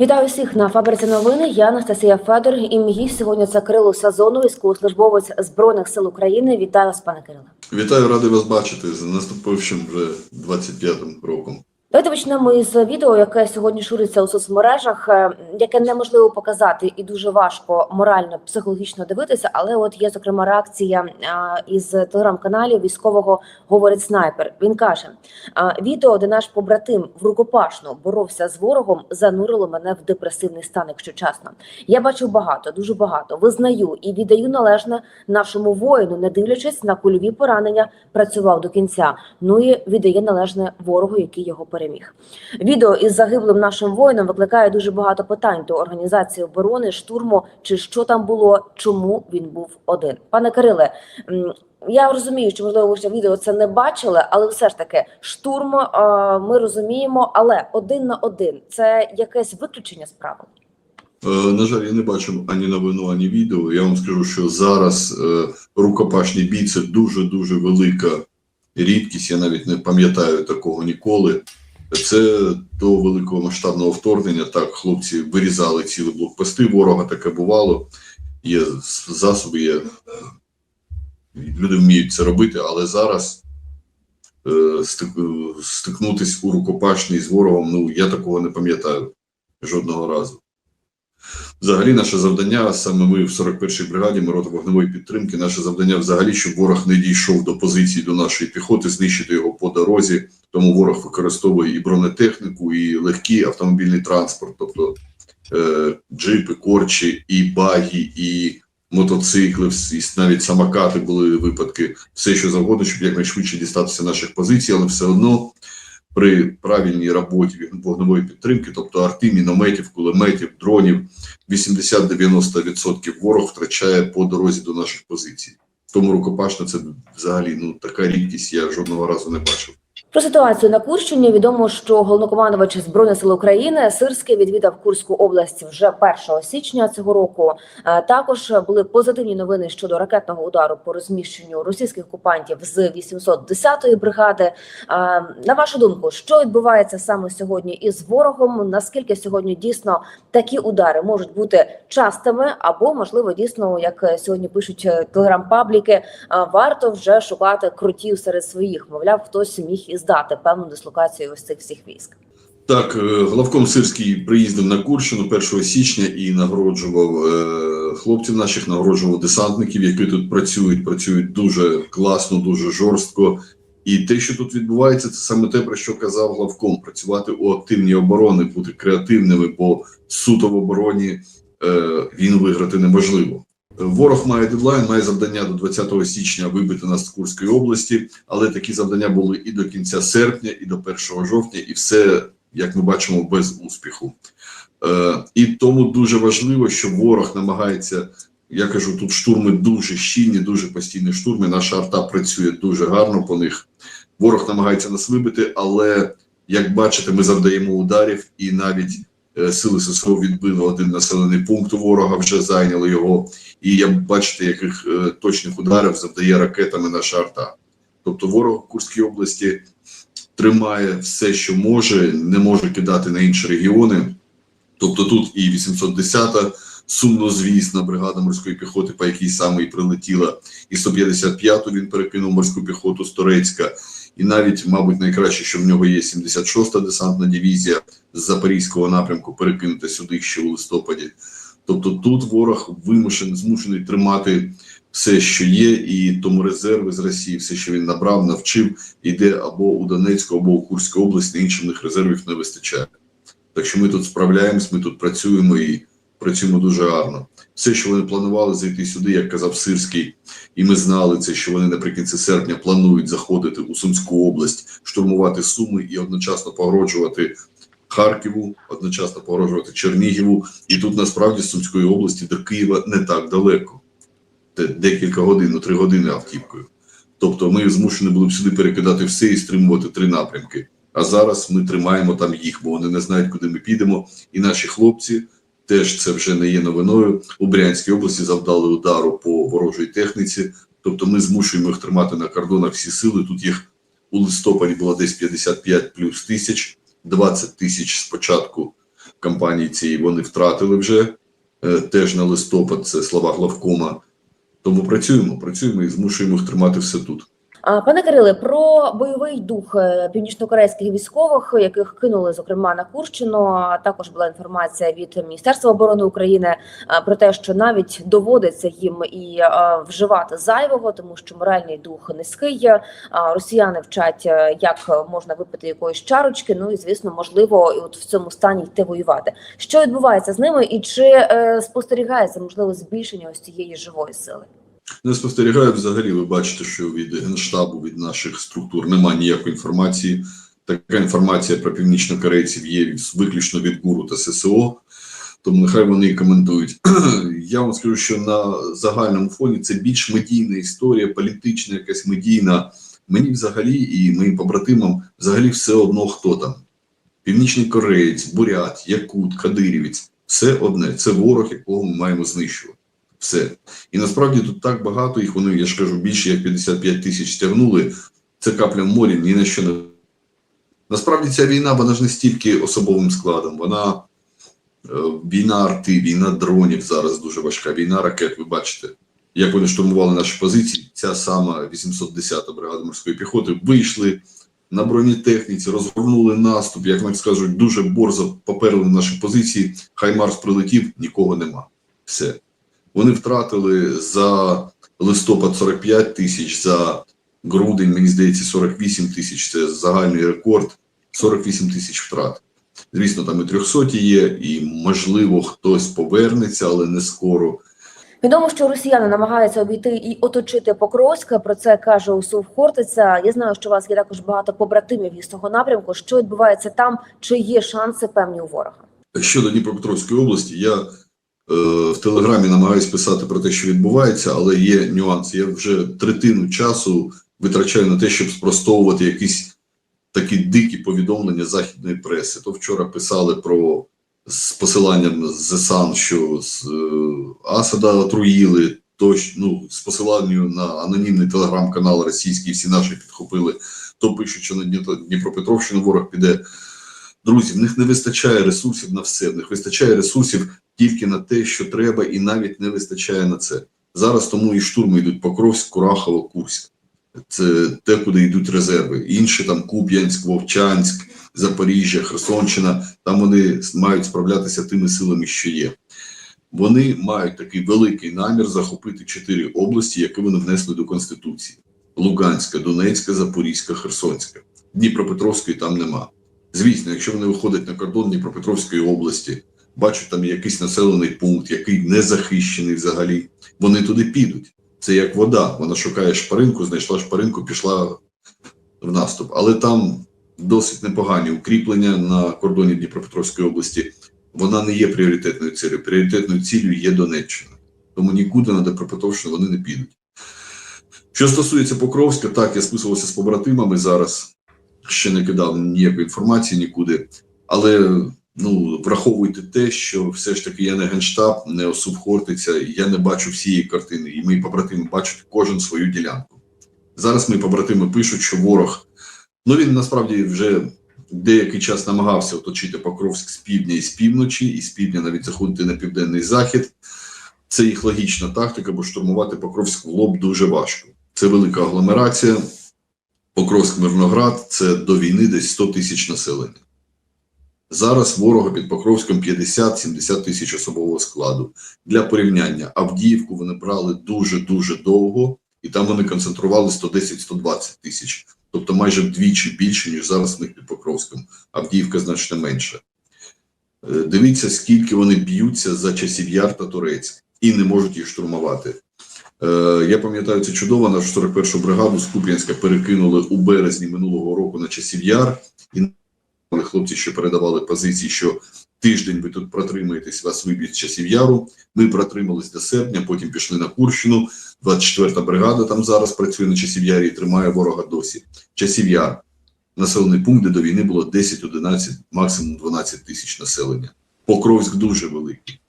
Вітаю всіх на фабриці новини. Я Анастасія Федор. І мій сьогодні це Кирило Сазону, військовослужбовець збройних сил України. Вітаю вас, пане Кириле. Вітаю, радий вас бачити з наступившим вже 25-м роком. Давайте почнемо із відео, яке сьогодні шириться у соцмережах, е, яке неможливо показати і дуже важко морально, психологічно дивитися. Але от є зокрема реакція із телеграм-каналів військового говорить снайпер. Він каже: відео, де наш побратим в рукопашну боровся з ворогом, занурило мене в депресивний стан, якщо чесно. Я бачив багато, дуже багато. Визнаю і віддаю належне нашому воїну, не дивлячись на кульові поранення, працював до кінця. Ну і віддає належне ворогу, який його переміг. Відео із загиблим нашим воїном викликає дуже багато питань до організації оборони, штурму чи що там було, чому він був один. Пане Кириле, я розумію, що можливо ви відео це не бачили, але все ж таки штурм е, ми розуміємо, але один на один це якесь виключення з правил. Е, на жаль, я не бачив ані новину, ані відео. Я вам скажу, що зараз е, рукопашний бій це дуже дуже велика рідкість. Я навіть не пам'ятаю такого ніколи. Це до великого масштабного вторгнення. Так, хлопці вирізали цілі блокпости. Ворога таке бувало. Є засоби, є люди вміють це робити, але зараз е, стик, стикнутись у рукопашній з ворогом. Ну я такого не пам'ятаю жодного разу. Взагалі, наше завдання, саме ми в 41-й бригаді, ми рота вогневої підтримки, наше завдання взагалі, щоб ворог не дійшов до позиції до нашої піхоти, знищити його по дорозі. Тому ворог використовує і бронетехніку, і легкий автомобільний транспорт, тобто е, джипи, корчі, і багі, і мотоцикли, всі- навіть самокати були випадки, все що завгодно, щоб якнайшвидше дістатися наших позицій, але все одно при правильній роботі вогневої підтримки, тобто арти, мінометів, кулеметів, дронів, 80-90% ворог втрачає по дорозі до наших позицій. Тому рукопашна це взагалі ну така рідкість, я жодного разу не бачив. Про ситуацію на Курщині відомо, що головнокомандувач збройних сил України Сирський відвідав Курську область вже 1 січня цього року. Е, Також були позитивні новини щодо ракетного удару по розміщенню російських окупантів з 810-ї бригади. Е, На вашу думку, що відбувається саме сьогодні із ворогом? Наскільки сьогодні дійсно такі удари можуть бути частими, або можливо дійсно, як сьогодні пишуть е, телеграм-пабліки, варто вже шукати крутів серед своїх. Мовляв, хтось міг і здати певну дислокацію ось цих всіх військ. Так, е, главком Сирський приїздив на Курщину 1 січня і нагороджував е, хлопців наших, нагороджував десантників, які тут працюють. Працюють дуже класно, дуже жорстко. І те, що тут відбувається, це саме те, про що казав главком: працювати у активній оборони, бути креативними, бо суто в обороні е, він виграти неможливо. Ворог має дедлайн, має завдання до 20 січня вибити нас з Курської області, але такі завдання були і до кінця серпня, і до 1 жовтня, і все, як ми бачимо, без успіху. Е, і тому дуже важливо, що ворог намагається. Я кажу, тут штурми дуже щільні, дуже постійні штурми. Наша арта працює дуже гарно по них. Ворог намагається нас вибити, але як бачите, ми завдаємо ударів, і навіть сили ССО відбили один населений пункт у ворога, вже зайняли його. І як бачите, яких е, точних ударів завдає ракетами наша арта. Тобто ворог Курській області тримає все, що може, не може кидати на інші регіони. Тобто тут і 810-та сумнозвісна бригада морської піхоти, по якій саме і прилетіла, і 155-ту він перекинув морську піхоту з Турецька. І навіть, мабуть, найкраще, що в нього є 76-та десантна дивізія з Запорізького напрямку, перекинута сюди ще у листопаді. Тобто тут ворог вимушений, змушений тримати все, що є, і тому резерви з Росії, все, що він набрав, навчив, йде або у Донецьку, або у Курську область, інших резервів не вистачає. Так що ми тут справляємось, ми тут працюємо і працюємо дуже гарно. Все, що вони планували зайти сюди, як казав Сирський, і ми знали це, що вони наприкінці серпня планують заходити у Сумську область, штурмувати Суми і одночасно погроджувати Харківу, одночасно погрожувати Чернігіву. І тут насправді з Сумської області до Києва не так далеко. Це декілька годин, ну три години автівкою. Тобто ми змушені були б сюди перекидати все і стримувати три напрямки. А зараз ми тримаємо там їх, бо вони не знають, куди ми підемо. І наші хлопці теж це вже не є новиною. У Брянській області завдали удару по ворожій техніці. Тобто ми змушуємо їх тримати на кордонах всі сили. Тут їх у листопаді було десь 55 плюс тисяч, 20 тисяч спочатку кампанії цієї вони втратили вже е, теж на листопад. Це слова главкома. Тому працюємо, працюємо і змушуємо їх тримати все тут. Пане Кириле, про бойовий дух е, північнокорейських військових, яких кинули зокрема на Курщину. Також була інформація від Міністерства оборони України про те, що навіть доводиться їм і вживати зайвого, тому що моральний дух низький. Росіяни вчать, е, як можна випити якоїсь чарочки. Ну і звісно, можливо, от в цьому стані йти воювати. Що відбувається з ними, і чи е, спостерігається можливо збільшення ось цієї живої сили? Не спостерігаю взагалі. Ви бачите, що від генштабу, від наших структур немає ніякої інформації. Така інформація про північнокорейців є виключно від ГУРу та ССО. Тому нехай вони і коментують. Я вам скажу, що на загальному фоні це більш медійна історія, політична, якась медійна. Мені взагалі і моїм побратимам взагалі все одно хто там. Північний Кореєць, Бурят, Якут, Кадирівець все одне. Це ворог, якого ми маємо знищувати. Все. І насправді тут так багато їх, вони, я ж кажу, більше як 55 тисяч стягнули. Це капля в морі, ні на що не. Насправді ця війна, вона ж не стільки особовим складом, вона е, війна арти, війна дронів зараз дуже важка, війна ракет, ви бачите. Як вони штурмували наші позиції, ця сама 810-та бригада морської піхоти вийшли на бронетехніці, розгорнули наступ, як нам скажуть, дуже борзо поперли наші позиції. Хай Марс прилетів, нікого нема. Все. Вони втратили за листопад 45 тисяч, за грудень, мені здається, 48 тисяч. Це загальний рекорд. 48 тисяч втрат. Звісно, там і 300 є, і можливо хтось повернеться, але не скоро. Відомо, що росіяни намагаються обійти і оточити Покровське. Про це каже Усув Хортиця. Я знаю, що у вас є також багато побратимів із того напрямку. Що відбувається там? Чи є шанси певні у ворога? Щодо Дніпропетровської області, я в Телеграмі намагаюся писати про те, що відбувається, але є нюанси. Я вже третину часу витрачаю на те, щоб спростовувати якісь такі дикі повідомлення західної преси. То вчора писали про з посиланням з ЗСАН, що з е, Асада отруїли, то ну, з посиланням на анонімний телеграм-канал російський, всі наші підхопили, то пишуть, що на Дніпро- Дніпропетровщину ворог піде. Друзі, в них не вистачає ресурсів на все, в них вистачає ресурсів тільки на те, що треба, і навіть не вистачає на це. Зараз тому і штурми йдуть Покровськ, Курахово, Курськ. Це те, куди йдуть резерви. Інші там Куп'янськ, Вовчанськ, Запоріжжя, Херсонщина. Там вони мають справлятися тими силами, що є. Вони мають такий великий намір захопити чотири області, які вони внесли до Конституції: Луганська, Донецька, Запорізька, Херсонська. Дніпропетровської там нема. Звісно, якщо вони виходять на кордон Дніпропетровської області, бачать там якийсь населений пункт, який не захищений взагалі, вони туди підуть. Це як вода. Вона шукає шпаринку, знайшла шпаринку, пішла в наступ. Але там досить непогані укріплення на кордоні Дніпропетровської області. Вона не є пріоритетною цілею. Пріоритетною цілею є Донеччина. Тому нікуди на Дніпропетровщину вони не підуть. Що стосується Покровська, так, я списувався з побратимами зараз, ще не кидав ніякої інформації нікуди. Але ну, враховуйте те, що все ж таки я не генштаб, не Хортиця, я не бачу всієї картини, і мої побратими бачать кожен свою ділянку. Зараз мої побратими пишуть, що ворог, ну він насправді вже деякий час намагався оточити Покровськ з півдня і з півночі, і з півдня навіть заходити на південний захід. Це їх логічна тактика, бо штурмувати Покровськ в лоб дуже важко. Це велика агломерація. Покровськ Мирноград це до війни десь 100 тисяч населення. Зараз ворога під Покровськом 50-70 тисяч особового складу. Для порівняння Авдіївку вони брали дуже-дуже довго, і там вони концентрували 110-120 тисяч. Тобто майже вдвічі більше, ніж зараз в них під Покровськом. Авдіївка значно менше. Дивіться, скільки вони б'ються за часів Яр та Турецьк і не можуть їх штурмувати. Е, Я пам'ятаю це чудово, нашу 41-ту бригаду з Куп'янська перекинули у березні минулого року на часів Яр. І хлопці, що передавали позиції, що тиждень ви тут протримаєтесь, вас виб'ють з часів яру. Ми протримались до серпня, потім пішли на Курщину. 24-та бригада там зараз працює на часів ярі і тримає ворога досі. Часів яр. Населений пункт, де до війни було 10-11, максимум 12 тисяч населення. Покровськ дуже великий.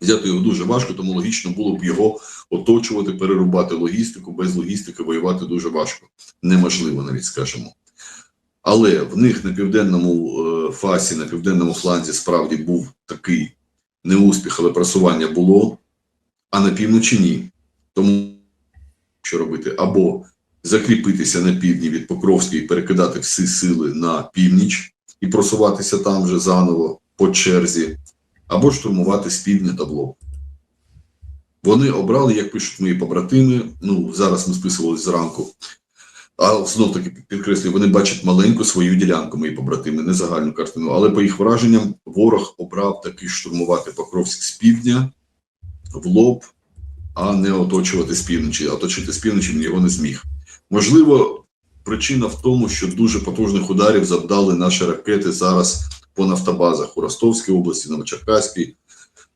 Взяти його дуже важко, тому логічно було б його оточувати, перерубати логістику. Без логістики воювати дуже важко. Неможливо навіть скажемо. Але в них на південному в фасі на південному фланзі справді був такий неуспіх, але просування було, а на півночі ні. Тому що робити? Або закріпитися на півдні від Покровської перекидати всі сили на північ і просуватися там вже заново по черзі, або штурмувати з півдня табло. Вони обрали, як пишуть мої побратими. Ну, зараз ми списували зранку. А знов таки підкреслюю, вони бачать маленьку свою ділянку, мої побратими, не загальну картину. Але по їх враженням, ворог обрав таки штурмувати Покровськ з півдня в лоб, а не оточувати з півночі. Оточити з півночі він його не зміг. Можливо, причина в тому, що дуже потужних ударів завдали наші ракети зараз по нафтобазах у Ростовській області, Новочеркаській,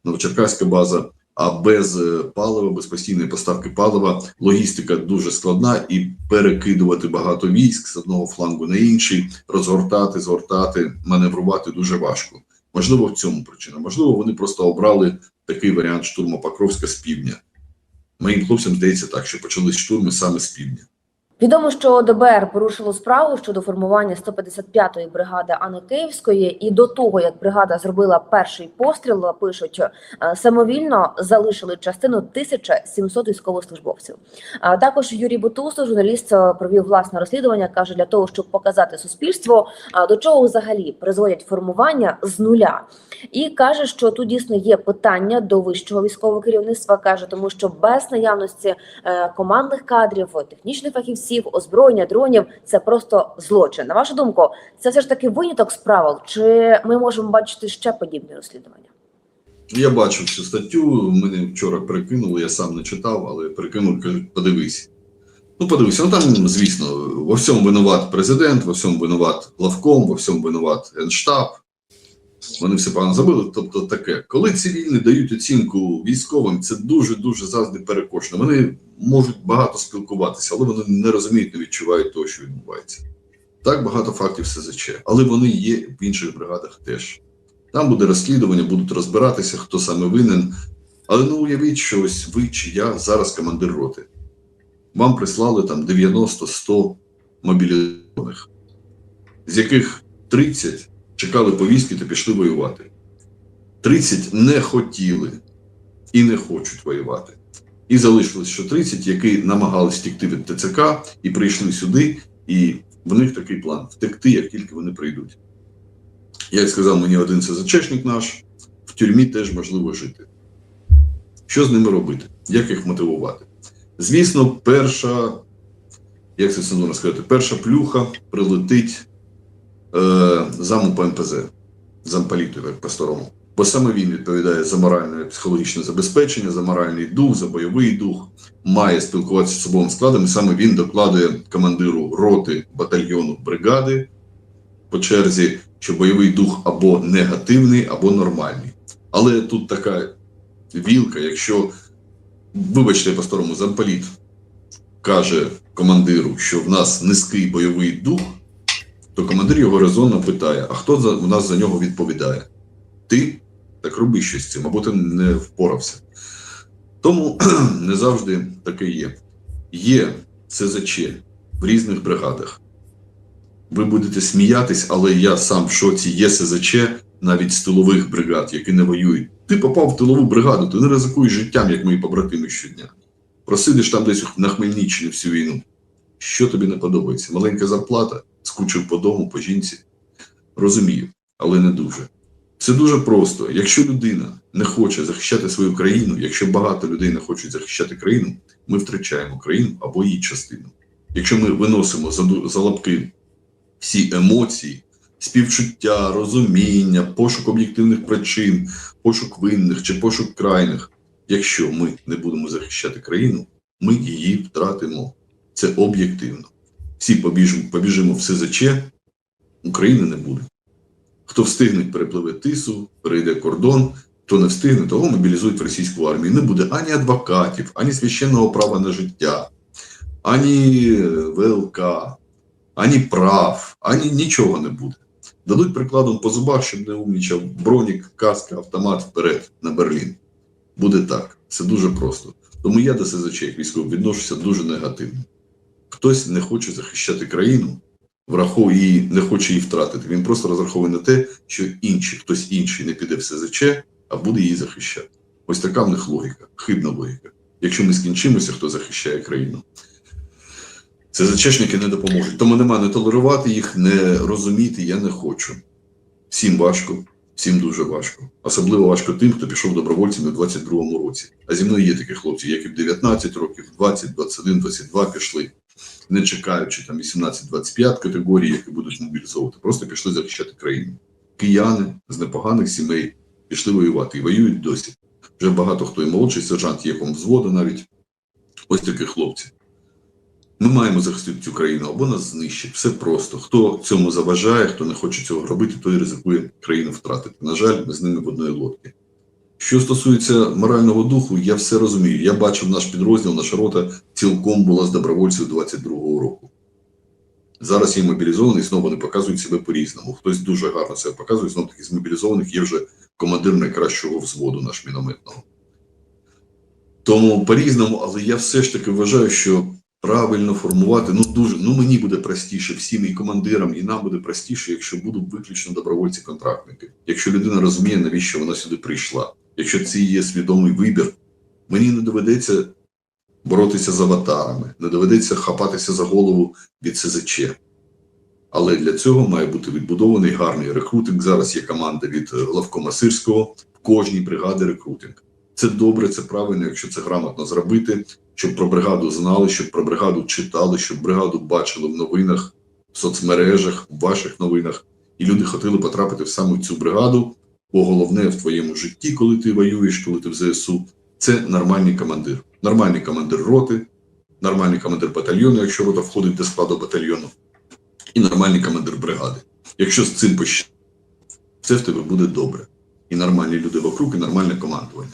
Новочеркаська база. А без е, палива, без постійної поставки палива, логістика дуже складна, і перекидувати багато військ з одного флангу на інший, розгортати, згортати, маневрувати дуже важко. Можливо, в цьому причина. Можливо, вони просто обрали такий варіант штурму Покровська з півдня. Моїм хлопцям здається так, що почались штурми саме з півдня. Відомо, що ДБР порушило справу щодо формування 155-ї бригади Ани Київської, і до того як бригада зробила перший постріл, пишуть е, самовільно залишили частину 1700 військовослужбовців. А також Юрій Бутусов, журналіст, е, провів власне розслідування. каже, для того, щоб показати суспільству, а, до чого взагалі призводять формування з нуля. І каже, що тут дійсно є питання до вищого військового керівництва. каже, тому що без наявності е, командних кадрів, технічних фахівців, озброєння дронів це просто злочин. На вашу думку, це все ж таки виняток з правил? Чи ми можемо бачити ще подібні розслідування? Я бачив цю статтю, мене вчора перекинули, я сам не читав, але перекинули, кажуть, подивись. Ну, подивися, ну там, звісно, во всьому винуват президент, во всьому винуват главком, во всьому винуват генштаб. Вони все погано забили. Тобто таке. Коли цивільні дають оцінку військовим, це дуже-дуже завжди перекошено. Вони можуть багато спілкуватися, але вони не розуміють, не відчувають того, що відбувається. Так багато фактів СЗЧ, але вони є в інших бригадах теж. Там буде розслідування, будуть розбиратися, хто саме винен. Але ну уявіть, що ось ви чи я зараз командир роти. Вам прислали там 90-100 мобілізованих, з яких 30 чекали повістки та пішли воювати. 30 не хотіли і не хочуть воювати. І залишилось ще 30, які намагались втекти від ТЦК і прийшли сюди, і в них такий план втекти, як тільки вони прийдуть. Як сказав мені один СЗЧшник наш, в тюрмі теж можливо жити. Що з ними робити? Як їх мотивувати? Звісно, перша, як це сказати, перша плюха прилетить заму по МПЗ, замполіту, як по-старому. Бо саме він відповідає за моральне психологічне забезпечення, за моральний дух, за бойовий дух, має спілкуватися з особовим складом, і саме він докладує командиру роти, батальйону, бригади по черзі, що бойовий дух або негативний, або нормальний. Але тут така вілка, якщо, вибачте, по-старому, замполіт каже командиру, що в нас низький бойовий дух, то командир його резонно питає: а хто за, в нас за нього відповідає? Ти так роби щось з цим, або ти не впорався. Тому не завжди таке є. Є СЗЧ в різних бригадах. Ви будете сміятись, але я сам в шоці є СЗЧ навіть з тилових бригад, які не воюють. Ти попав в тилову бригаду, ти не ризикуєш життям, як мої побратими щодня. Просидиш там десь на Хмельниччині всю війну. Що тобі не подобається? Маленька зарплата, скучив по дому, по жінці. Розумію, але не дуже. Це дуже просто. Якщо людина не хоче захищати свою країну, якщо багато людей не хочуть захищати країну, ми втрачаємо країну або її частину. Якщо ми виносимо за, за лапки всі емоції, співчуття, розуміння, пошук об'єктивних причин, пошук винних чи пошук крайних, якщо ми не будемо захищати країну, ми її втратимо. Це об'єктивно. Всі побіжимо, побіжимо в СЗЧ, України не буде. Хто встигне, перепливе тису, перейде кордон, хто не встигне, того мобілізують в російську армію. Не буде ані адвокатів, ані священного права на життя, ані е, ВЛК, ані прав, ані нічого не буде. Дадуть прикладом по зубах, щоб не умнічав бронік, каска, автомат вперед на Берлін. Буде так. Це дуже просто. Тому я до СЗЧ як військовий відношуся дуже негативно. Хтось не хоче захищати країну, враховує і не хоче її втратити. Він просто розраховує на те, що інші, хтось інший не піде в СЗЧ, а буде її захищати. Ось така в них логіка, хибна логіка. Якщо ми скінчимося, хто захищає країну, СЗЧшники не допоможуть. Тому нема не толерувати їх, не розуміти я не хочу. Всім важко, всім дуже важко. Особливо важко тим, хто пішов добровольцями в 22-му році. А зі мною є такі хлопці, які в 19 років, 20, 21, 22 пішли, не чекаючи там 18-25 категорії, які будуть мобілізовувати, просто пішли захищати країну. Кияни з непоганих сімей пішли воювати і воюють досі. Вже багато хто і молодший сержант, є комвзводу навіть. Ось такі хлопці. Ми маємо захистити цю країну або нас знищить. Все просто. Хто цьому заважає, хто не хоче цього робити, той ризикує країну втратити. На жаль, ми з ними в одної лодці. Що стосується морального духу, я все розумію. Я бачив наш підрозділ, наша рота цілком була з добровольців 22-го року. Зараз є мобілізовані, знову вони показують себе по-різному. Хтось дуже гарно себе показує, знову таки з мобілізованих є вже командир найкращого взводу наш мінометного. Тому по-різному, але я все ж таки вважаю, що правильно формувати, ну дуже ну мені буде простіше всім і командирам, і нам буде простіше, якщо будуть виключно добровольці-контрактники. Якщо людина розуміє, навіщо вона сюди прийшла. Якщо це є свідомий вибір, мені не доведеться боротися з аватарами, не доведеться хапатися за голову від СЗЧ. Але для цього має бути відбудований гарний рекрутинг. Зараз є команда від е, главкома Сирського в кожній бригаді рекрутинг. Це добре, це правильно, якщо це грамотно зробити, щоб про бригаду знали, щоб про бригаду читали, щоб бригаду бачили в новинах, в соцмережах, в ваших новинах, і люди хотіли потрапити в саме цю бригаду. Бо головне в твоєму житті, коли ти воюєш, коли ти в ЗСУ, це нормальний командир. Нормальний командир роти, нормальний командир батальйону, якщо рота входить до складу батальйону, і нормальний командир бригади. Якщо з цим пощастить, це в тебе буде добре. І нормальні люди вокруг, і нормальне командування.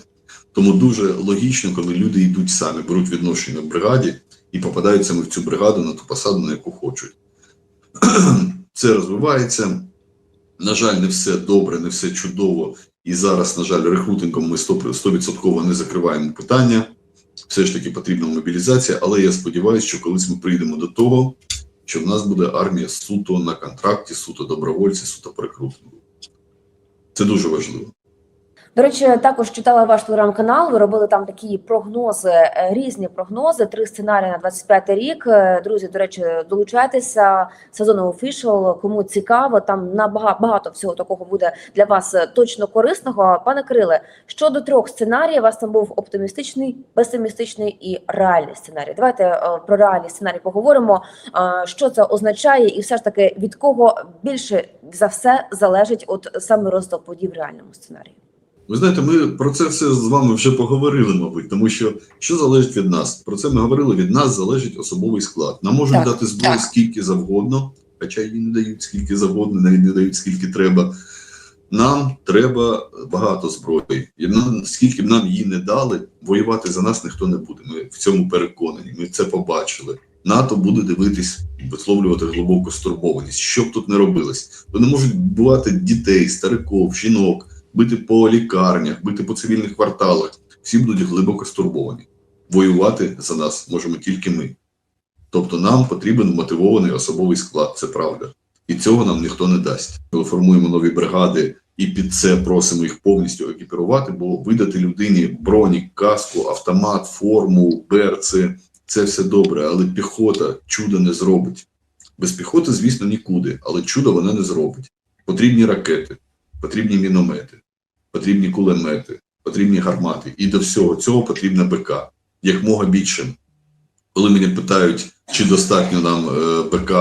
Тому дуже логічно, коли люди йдуть самі, беруть відношення в бригаді і попадають саме в цю бригаду на ту посаду, на яку хочуть. Це розвивається. На жаль, не все добре, не все чудово. І зараз, на жаль, рекрутингом ми 100% не закриваємо питання. Все ж таки потрібна мобілізація, але я сподіваюся, що колись ми прийдемо до того, що в нас буде армія суто на контракті, суто добровольці, суто по. Це дуже важливо. До речі, також читала ваш телеграм-канал. Ви робили там такі прогнози, е, різні прогнози, три сценарії на 25 рік. Е, Друзі, до речі, долучайтеся. Сезон офішал, кому цікаво, там набагато багато всього такого буде для вас е, точно корисного. Пане Кириле, щодо трьох сценаріїв, у вас там був оптимістичний, песимістичний і реальний сценарій. Давайте про реальний сценарій поговоримо. Що це означає, і все ж таки від кого більше за все залежить от саме розвиток подій в реальному сценарії. Ви знаєте, ми про це все з вами вже поговорили, мабуть, тому що що залежить від нас? Про це ми говорили. Від нас залежить особовий склад. Нам можуть Так, дати зброю так. скільки завгодно, хоча її не дають скільки завгодно, навіть не дають скільки треба. Нам треба багато зброї. І нам, скільки б нам її не дали, воювати за нас ніхто не буде. Ми в цьому переконані. Ми це побачили. НАТО буде дивитись, висловлювати глибоку стурбованість. Що б тут не робилось? Вони можуть бувати дітей, стариків, жінок, бити по лікарнях, бити по цивільних кварталах. Всі будуть глибоко стурбовані. Воювати за нас можемо тільки ми. Тобто нам потрібен мотивований особовий склад, це правда. І цього нам ніхто не дасть. Ми формуємо нові бригади і під це просимо їх повністю екіпірувати, бо видати людині бронік, каску, автомат, форму, берці це все добре, але піхота чуда не зробить. Без піхоти, звісно, нікуди, але чудо вона не зробить. Потрібні ракети, потрібні міномети, потрібні кулемети, потрібні гармати. І до всього цього потрібна БК. Якмога більше. Коли мене питають, чи достатньо нам е, БК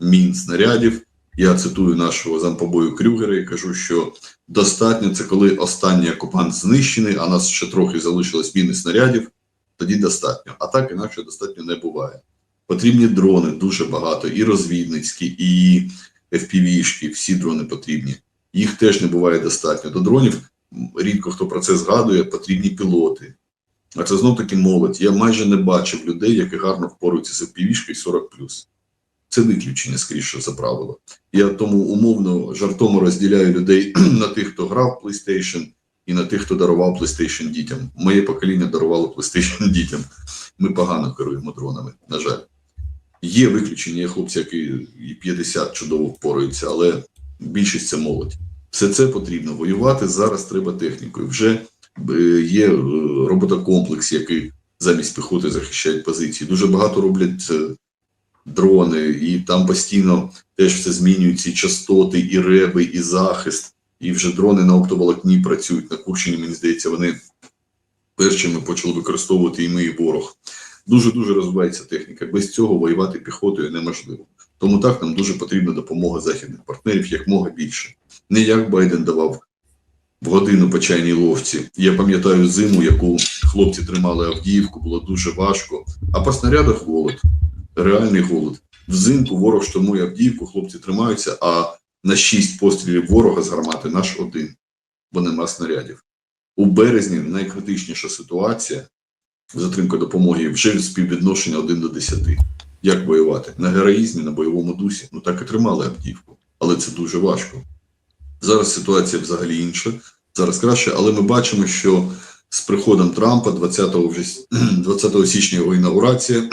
мін снарядів, я цитую нашого зампобою Крюгера і кажу, що достатньо це коли останній окупант знищений, а нас ще трохи залишилось міни снарядів, тоді достатньо. А так інакше достатньо не буває. Потрібні дрони дуже багато, і розвідницькі, і FPV-шки, всі дрони потрібні. Їх теж не буває достатньо. До дронів рідко хто про це згадує, потрібні пілоти. А це знов таки молодь. Я майже не бачив людей, які гарно впоруються з FPV-шкою 40 Це виключення, скоріше за правило. Я тому умовно жартомо розділяю людей на тих, хто грав PlayStation, і на тих, хто дарував PlayStation дітям. Моє покоління дарувало PlayStation дітям. Ми погано керуємо дронами, на жаль. Є виключення, є хлопці, які і 50 чудово впораються, але більшість це молодь. Все це потрібно воювати. Зараз треба технікою. Вже е, є е, роботокомплекс, який замість піхоти захищають позиції. Дуже багато роблять е, дрони, і там постійно теж все змінюється, і частоти, і реби, і захист. І вже дрони на оптоволокні працюють на Курщині. Мені здається, вони першими почали використовувати і ми, і ворог. Дуже дуже розвивається техніка. Без цього воювати піхотою неможливо. Тому так нам дуже потрібна допомога західних партнерів якмога більше. Не як Байден давав в годину по чайній ловці. Я пам'ятаю зиму, яку хлопці тримали Авдіївку, було дуже важко. А по снарядах голод, реальний голод. Взимку ворог штурмує Авдіївку, хлопці тримаються, а на шість пострілів ворога з гармати наш один, бо нема снарядів. У березні найкритичніша ситуація затримка допомоги вже співвідношення 1 до 10. Як воювати? На героїзмі, на бойовому дусі. Ну так і тримали Авдіївку. Але це дуже важко. Зараз ситуація взагалі інша, зараз краще, але ми бачимо, що з приходом Трампа 20, вже, 20 січня його інаугурація,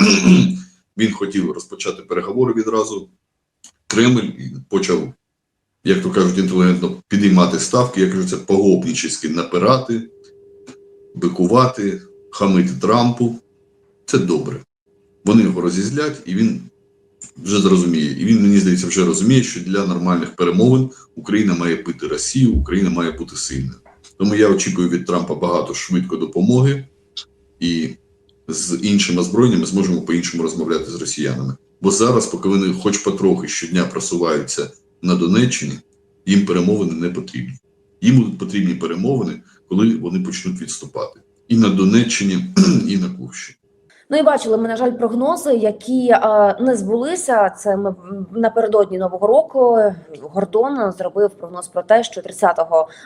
він хотів розпочати переговори відразу. Кремль почав, як то кажуть, інтелігентно підіймати ставки, я кажу, це погопнічески напирати, бикувати, хамити Трампу. Це добре. Вони його розізлять, і він вже зрозуміє. І він, мені здається, вже розуміє, що для нормальних перемовин Україна має бити Росію, Україна має бути сильною. Тому я очікую від Трампа багато швидко допомоги, і з іншим озброєнням ми зможемо по-іншому розмовляти з росіянами. Бо зараз, поки вони хоч потрохи щодня просуваються на Донеччині, їм перемовини не потрібні. Їм будуть потрібні перемовини, коли вони почнуть відступати. І на Донеччині, і на Курщині. Ну і бачили ми, на жаль, прогнози, які е, не збулися. Це ми напередодні нового року. Гордон зробив прогноз про те, що 30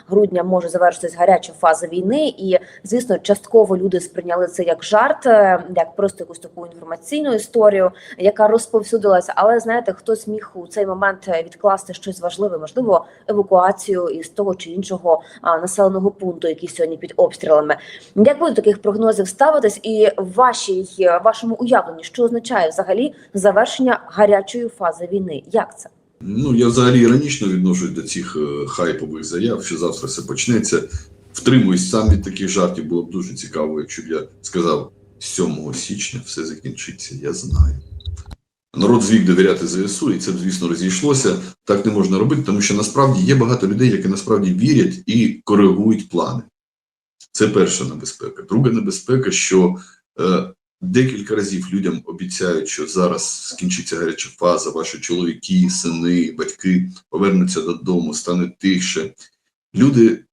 грудня може завершитись гаряча фаза війни, і звісно, частково люди сприйняли це як жарт, е, як просто якусь таку інформаційну історію, яка розповсюдилася. Але знаєте, хтось міг у цей момент е, відкласти щось важливе, можливо, евакуацію із того чи іншого населеного пункту, який сьогодні під обстрілами. Як до таких прогнозів ставитесь, і в вашій вашому уявленні, що означає взагалі завершення гарячої фази війни? Як це? Ну, я взагалі іронічно відношусь до цих е, хайпових заяв, що завтра все почнеться. Втримуюсь сам від таких жартів, було б дуже цікаво, якщо б я сказав 7 січня все закінчиться, я знаю. Народ звик довіряти ЗСУ, і це, звісно, розійшлося. Так не можна робити, тому що насправді є багато людей, які насправді вірять і коригують плани. Це перша небезпека. Друга небезпека, що е, декілька разів людям обіцяють, що зараз скінчиться гаряча фаза, ваші чоловіки, сини, батьки повернуться додому, стане тихше. Люди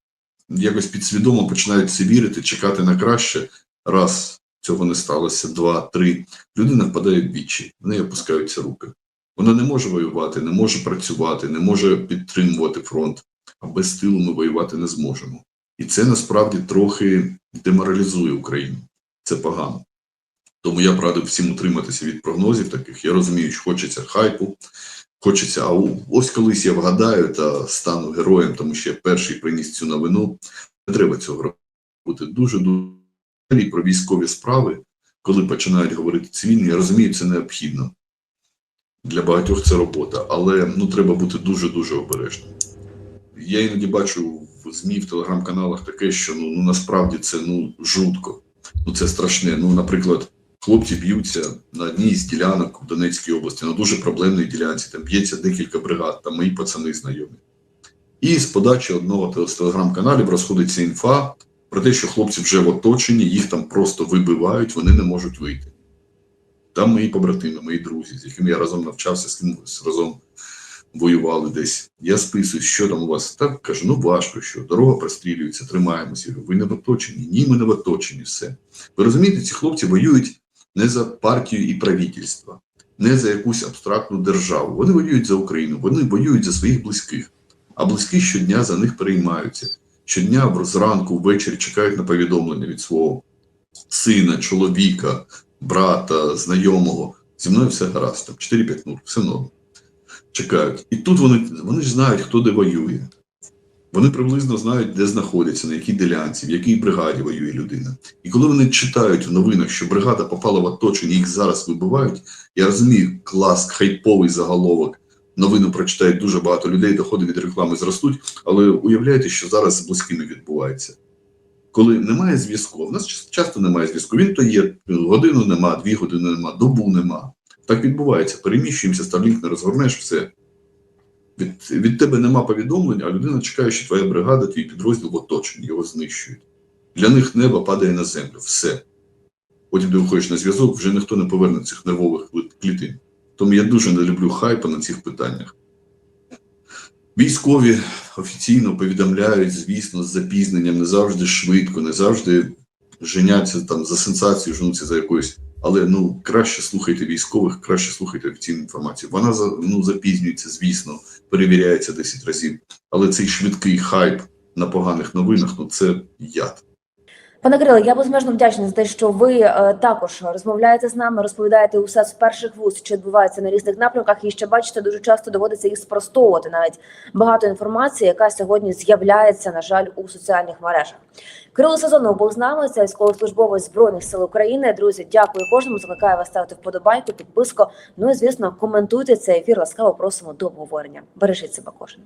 якось підсвідомо починають це вірити, чекати на краще. Раз цього не сталося, два, три. Людина впадає в відчай, в неї опускаються руки. Вона не може воювати, не може працювати, не може підтримувати фронт, а без тилу ми воювати не зможемо. І це насправді трохи деморалізує Україну. Це погано. Тому я б радив всім утриматися від прогнозів таких. Я розумію, що хочеться хайпу, хочеться, а ось колись я вгадаю та стану героєм, тому що я перший приніс цю новину. Не треба цього робити. Дуже дуже про військові справи, коли починають говорити цивільні, я розумію, це необхідно. Для багатьох це робота, але ну треба бути дуже дуже обережним. Я іноді бачу в ЗМІ, в телеграм-каналах таке, що ну, ну насправді це ну жутко. Ну це страшне. Ну, наприклад, хлопці б'ються на одній з ділянок в Донецькій області, на дуже проблемній ділянці. Там б'ється декілька бригад, там мої пацани знайомі. І з подачі одного з телеграм-каналів розходиться інфа про те, що хлопці вже в оточенні, їх там просто вибивають, вони не можуть вийти. Там мої побратими, мої друзі, з якими я разом навчався, з ким разом воювали десь. Я списую, що там у вас так кажу, ну важко, що дорога прострілюється, тримаємося. Ви не в оточенні? Ні, ми не в оточенні. Все. Ви розумієте, ці хлопці воюють не за партію і правительство, не за якусь абстрактну державу. Вони воюють за Україну, вони воюють за своїх близьких, а близькі щодня за них переймаються. Щодня зранку, ввечері чекають на повідомлення від свого сина, чоловіка, брата, знайомого. Зі мною все гаразд, там 4-5 нур, все норм. Чекають. І тут вони, вони ж знають, хто де воює. Вони приблизно знають, де знаходяться, на якій ділянці, в якій бригаді воює людина. І коли вони читають в новинах, що бригада попала в оточення, їх зараз вибивають, я розумію, клас, хайповий заголовок. Новину прочитають дуже багато людей, доходи від реклами зростуть, але уявляєте, що зараз з близькими відбувається. Коли немає зв'язку, в нас ча- часто немає зв'язку. Він то є годину нема, дві години нема, добу нема. Так відбувається. Переміщуємося, Starlink не розгорнеш все. Від, від тебе нема повідомлення, а людина чекає, що твоя бригада, твій підрозділ в оточенні, його знищують. Для них небо падає на землю. Все. Потім ти виходиш на зв'язок, вже ніхто не поверне цих нервових клітин. Тому я дуже не люблю хайпа на цих питаннях. Військові офіційно повідомляють, звісно, з запізненням, не завжди швидко, не завжди женяться там за сенсацією, женуться за якоюсь. Але ну краще слухайте військових, краще слухайте офіційну інформацію. Вона ну, запізнюється, звісно, перевіряється 10 разів. Але цей швидкий хайп на поганих новинах ну це яд. Пане Кириле, я безмежно вдячна за те, що ви е, також розмовляєте з нами, розповідаєте усе з перших вуст, що відбувається на різних напрямках. І ще бачите, дуже часто доводиться їх спростовувати. Навіть багато інформації, яка сьогодні з'являється, на жаль, у соціальних мережах. Кирило Сезонов був з нами. Це військовослужбовець збройних сил України. Друзі, дякую кожному. Закликаю вас ставити вподобайку, підписку. Ну і звісно, коментуйте цей ефір. Ласкаво просимо до обговорення. Бережіть себе кожен.